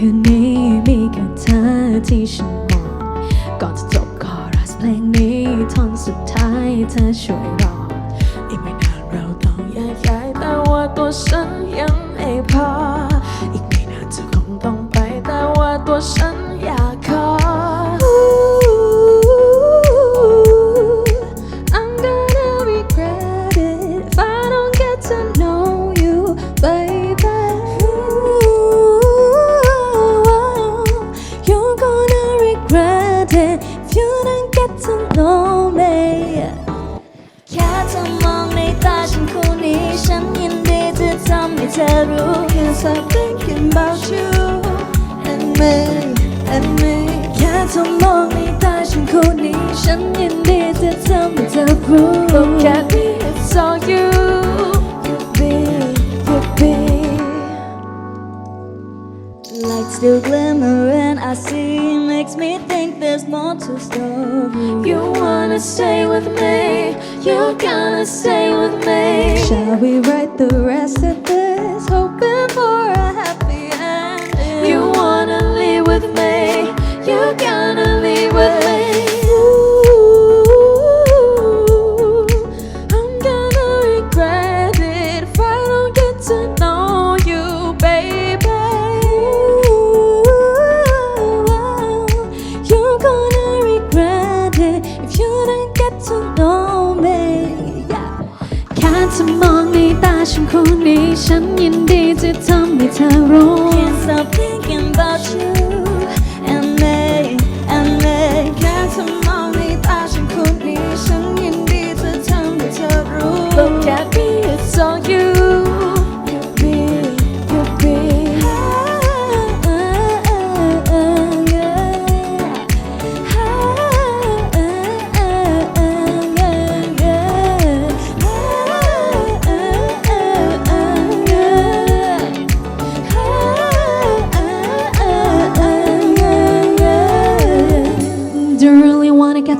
คืนนี้มีแค่เธอที่ฉันมองก่อนจะจบคอรัสเพลงนี้ท่อนสุดท้ายเธอช่วยรออีกไม่นานเราต้องแยกย้ายแต่ว่าตัวฉัน รู้ Can't stop thinking about you and me and me แค่เธอมองในตาฉันคู่นี้ ฉันยินดีจะทำให้เธอรู้ Look at me it's all you you be you be Lights still glimmer and I see Makes me think there's more to the story You wanna stay with me You gonna stay with me Shall we write the rest of this Hoping คู่นี้ฉันยินดีจะทำให้เธอรู้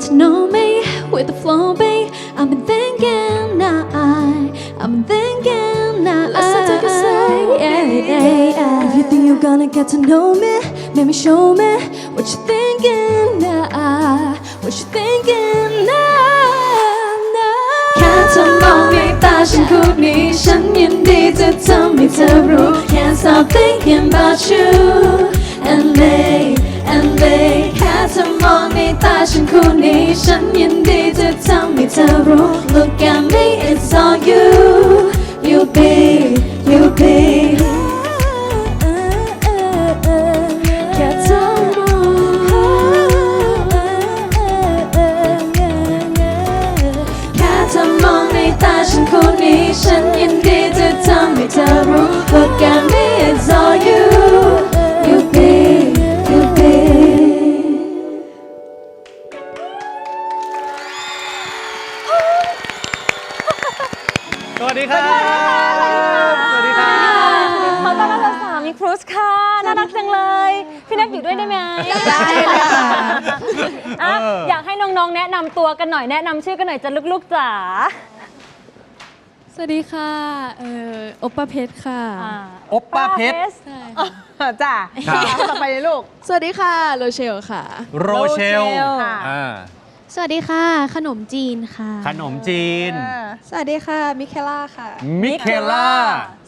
to know me with the flow, babe? I've been thinking now, I've been thinking now. Let's take a side, yeah, yeah, yeah. If you think you're gonna get to know me, maybe show me what you're thinking now, what you're thinking now, now. แค่เธอมองในตาฉันคู่นี้ ฉันยินดีจะทำให้เธอรู้ Can't stop thinking about you and me มองในตาฉันคู่นี้ ฉันยินดีจะทำให้เธอรู้ Look at me it's all you you ครับ สวัสดีครับ ขอต้อนรับสาวๆมิครูสค่ะ น่ารักจังเลย พี่นักอยู่ด้วยได้ไหมได้ค่ะอะ เอออ อยากให้น้องๆ แนะนำตัวกันหน่อย แนะนำชื่อกันหน่อยจะลูกๆจ๋าสวัสดีค่ะ เอ่อโอปป้าเพชรค่ะอ่าโอปป้าเพชร ใช่ค่ะจ้าครับ ต่อไปเลยลูก สวัสดีค่ะ โรเชลค่ะ โรเชลค่ะอ่า สวัสดีค่ะ ขนมจีนค่ะ ขนมจีน สวัสดีค่ะ มิเคล่าค่ะ มิเคล่า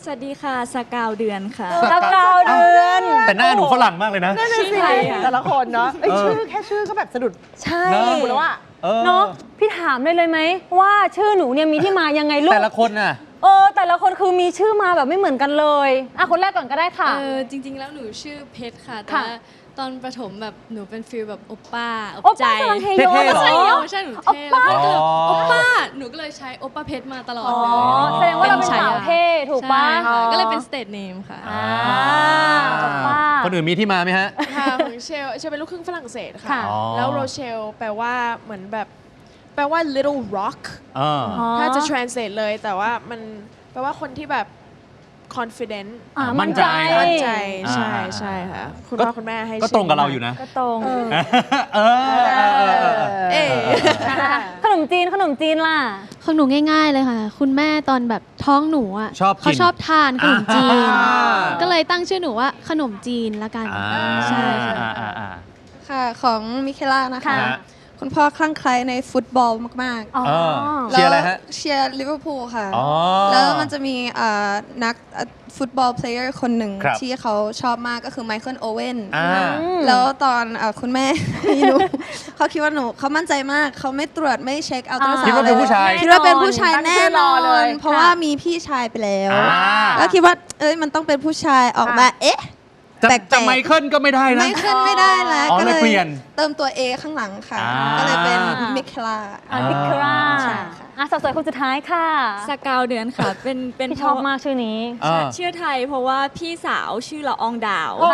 สวัสดีค่ะ สกาวเดือนค่ะตะเกาเดือน แต่หน้าหนูฝรั่งมากเลยนะนั่นน่ะสิแต่ละคนเนาะเอ้ยเออชื่อแค่ชื่อก็แบบสะดุด ใช่เนอะดูแล้วว่าเออเนาะพี่ถามได้เลยไหมว่าชื่อหนูเนี่ยมีที่มายังไงลูก แต่ละคนน่ะเออแต่ละคนคือมีชื่อมาแบบไม่เหมือนกันเลยอะคนแรกก่อนก็ได้ค่ะเออจริง ๆ แล้วหนูชื่อเพชรค่ะแต่ค่ะว่า ตอนประถมแบบหนูเป็นฟิลแบบโอปป้าโอใจป้ากำลังเฮโยเท่ๆเหรอ ใช่เหรอใช่หนูโอเท่ป้าแล้วก็เลยอ๋อโอปป้าหนูก็เลยใช้โอปป้าเพชรมาตลอดอ๋อเลยแสดงว่าเราเป็นสาวเท่ถูกปะ ใช่ค่ะก็เลยเป็นสเตทเนมค่ะอ่าโอป้า คนอื่นมีที่มาไหมฮะ ค่ะของเชลเชลเป็นลูกครึ่งฝรั่งเศสค่ะ ค่ะอ๋อแล้วโรเชลแปลว่าเหมือนแบบ แปลว่า little rock เอออ๋อถ้าจะ translate เลยแต่ว่ามันแปลว่าคนที่แบบ confident อ่ามั่มั่นนใจใจ มั่นใจอ่าใช่ใช่ค่ะ คุณก็พ่อคุณแม่ให้ก็ชื่ตรงกับเราอยู่นะ ก็ตรง เออเออเออเออเออเอ๊ะขนมมจีนขนมจีนล่ะ ของหนูง่าย ๆ เลยค่ะ คุณแม่ตอนแบบท้องหนูอะชอบกินเขาชอบทานขนมจีน อ่า ก็เลยตั้งชื่อหนูว่าขนมจีนละกัน อ่าใช่ค่ะ อ่าอ่าอ่า ค่ะ ของมิเคล่านะคะ ค่ะฮะ คุณพ่อคลั่งไคล้ในฟุตบอลมากอ๋อเออๆเชียร์อะไรฮะ แล้วเชียร์ลิเวอร์พูลค่ะ อ๋อ แล้วมันจะมีอ่านักอะฟุตบอลเพลเยอร์คนหนึ่งครับ ที่เขาชอบมากก็คือไมเคิลโอเวนอ่า แล้วตอนอะคุณแม่ มีหนูเขาคิดว่าหนูเขามั่นใจมาก เขาไม่ตรวจไม่เช็คอัลตราซาวคิดว่าเป็นผู้ชายคิดว่าเป็นผู้ชายตั้งแน่ชื่อนรออเลยนเพราะว่ามีพี่ชายไปแล้วอ่า แล้วคิดว่าเอ้ยมันต้องเป็นผู้ชายออกมา เอ๊ะ จะแปลกๆ จะไมเคิลก็ไม่ได้นะ ไม่ขึ้นไม่ได้แล้วอ๋อก็เลยเปลี่ยนเติมตัว A ข้างหลังค่ะ อ่า ก็เลยเป็นมิเคลา อะพิคราใช่ค่ะ อะสาวสวยคนสุดท้ายค่ะสกาวเดือนค่ะ เป็นเป็นพี่ชอบมากชื่อนี้อ่าชื่อไทยเพราะว่าพี่สาวชื่อละอองดาวโอ้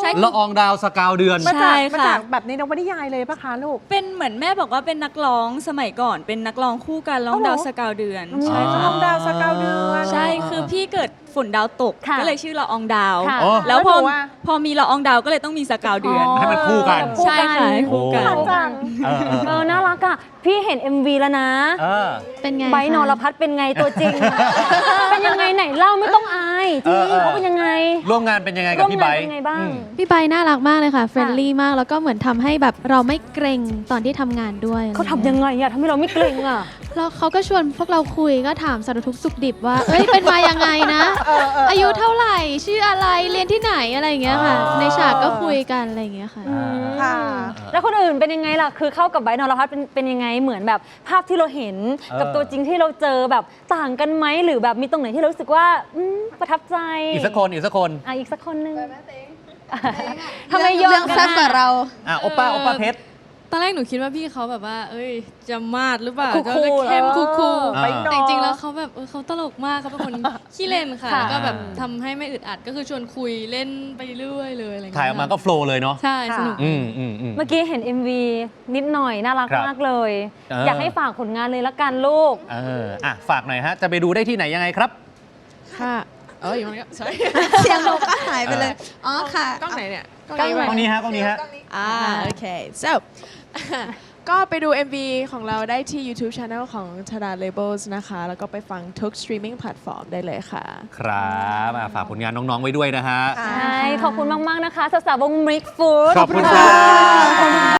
ใช่ ละอองดาวสกาวเดือน มาใช่จากค่ะ มาจากแบบในนวนิยายเลยปะคะลูก เป็นเหมือนแม่บอกว่าเป็นนักร้องสมัยก่อน เป็นนักร้องคู่กันร้องอ๋อเหรอดาวสกาวเดือนอืมใช่น้ค่ะองดาวสกาวเดือน ใช่คือพี่เกิดฝนดาวตก ค่ะก็เลยชื่อละอองดาว ค่ะอ๋อ แล้วพอแล้วหนูอะ พอมีละอองดาวก็เลยต้องมีสกาวเดือน ให้มันคู่กันคู่ใช่ค่ะให้คู่กันโอ้จังเออเออเออน่ารักอะ พี่เห็น MV แล้วนะ เออ เป็นไงไบร์ทนคะรพัฒน์เป็นไงตัวจริง เป็นยังไงไหนเล่าไม่ต้องอายจริงเออเออ เขาเป็นยังไงร่วมงานเป็นยังไงกับร่วมพี่งาไบนร์ทเป็นยังไงบ้าง อืม พี่ใบน่ารักมากเลยค่ะ เฟรนลี่มาก แล้วก็เหมือนทำให้แบบเราไม่เกรงตอนที่ทำงานด้วยเขาทำยังไงอะทำให้เราไม่เกรงอะ แล้วเขาก็ชวนพวกเราคุยก็ถามสารทุกข์สุขดิบว่า เอ้ยเป็นมายังไงนะ อายุเท่าไหร่ ชื่ออะไรเรียนที่ไหนอะไรอย่างเงี้ยค่ะอ๋อในฉากก็คุยกันอะไรอย่างเงี้ยค่ะ ค่ะ แล้วคนอื่นเป็นยังไงล่ะ คือเข้ากับไบร์ทนรพัฒน์เป็นเป็นยังไงเหมือนแบบภาพที่เราเห็นกับเออตัวจริงที่เราเจอแบบต่างกันไหมหรือแบบมีตรงไหนที่เรารู้สึกว่าอืมประทับใจอีกสักคนอีกสักคนอะอีกสักคนนึงทำไมโยเรื่องนแซ่บกว่าเราอะโอป้าโอป้าเพชร ตอนแรกหนูคิดว่าพี่เขาแบบว่า เอ้ย จะมาดหรือเปล่าคูลๆก็จะเข้มเหรอคูคูลอ่าไปแต่จริงๆแล้วเขาแบบเออเขาตลกมากเขาเป็นคนขี้เล่นค่ะค่ะแล้วก็แบบทำให้ไม่อึดอัดก็คือชวนคุยเล่นไปเรื่อยเลยอะไรอย่างถ่ายเงี้ออกมาก็โฟล์เลยเนาะ ใช่สนุก อืมอืมอืม เมื่อกี้เห็น MV นิดหน่อย น่ารักครับมากเลย เอออ อยากให้ฝากผลงานเลยละกันลูก เอออะ ฝากหน่อยฮะ จะไปดูได้ที่ไหนยังไงครับ ค่ะ เอ้ยมันก็ใช่เสียงหนูก็หายไปเลย อ๋อค่ะ กล้องไหนเนี่ยกล้องไหนกล้องนี้ฮะกล้องนี้ฮะอ่าโอเค so ก็ไปดู MV ของเราได้ที่ YouTube Channel ของ Tada Labels นะคะ แล้วก็ไปฟังทุก streaming platform ได้เลยค่ะ ครับอะฝากผลงานน้อง ๆ ไว้ด้วยนะฮะ ใช่ ขอบคุณมาก ๆ นะคะ สาวๆวงมิกฟูด ขอบคุณครับ